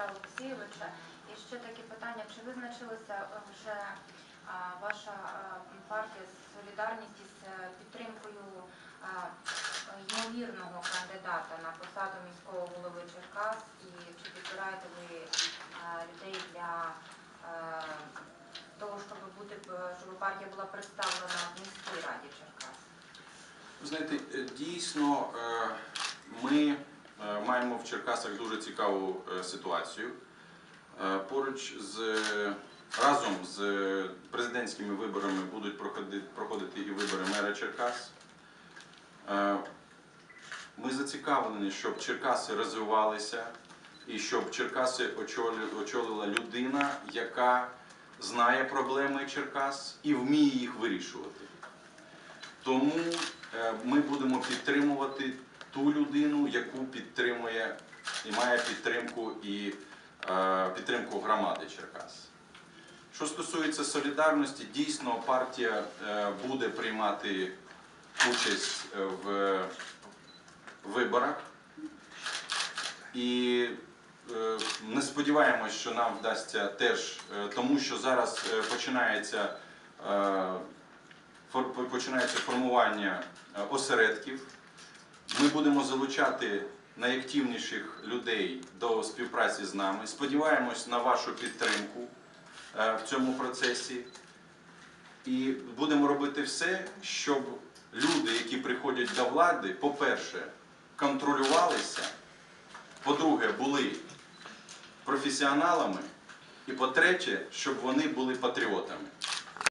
Дмитра Олексійовича. І ще таке питання: чи визначилася вже ваша партія Солідарність із е, підтримкою ймовірного кандидата на посаду міського голови Черкас? І чи підбираєте ви людей для того, щоб бути щоб партія була представлена в міській раді Черкас? Знаєте, е, дійсно е, ми маємо в Черкасах дуже цікаву е, ситуацію. Е, Поруч з разом з президентськими виборами будуть проходити, і вибори мера Черкас. Е, Ми зацікавлені, щоб Черкаси розвивалися і щоб Черкаси очолила людина, яка знає проблеми Черкас і вміє їх вирішувати. Тому е, ми будемо підтримувати ту людину, яку підтримує і має підтримку і е, підтримку громади Черкас. Що стосується солідарності, дійсно партія е, буде приймати участь е, в виборах. І не сподіваємось, що нам вдасться теж, е, тому що зараз починається починається формування осередків. Ми будемо залучати найактивніших людей до співпраці з нами. Сподіваємось на вашу підтримку е, в цьому процесі. І будемо робити все, щоб люди, які приходять до влади, по-перше, контролювалися, по-друге, були професіоналами, і по-третє, щоб вони були патріотами.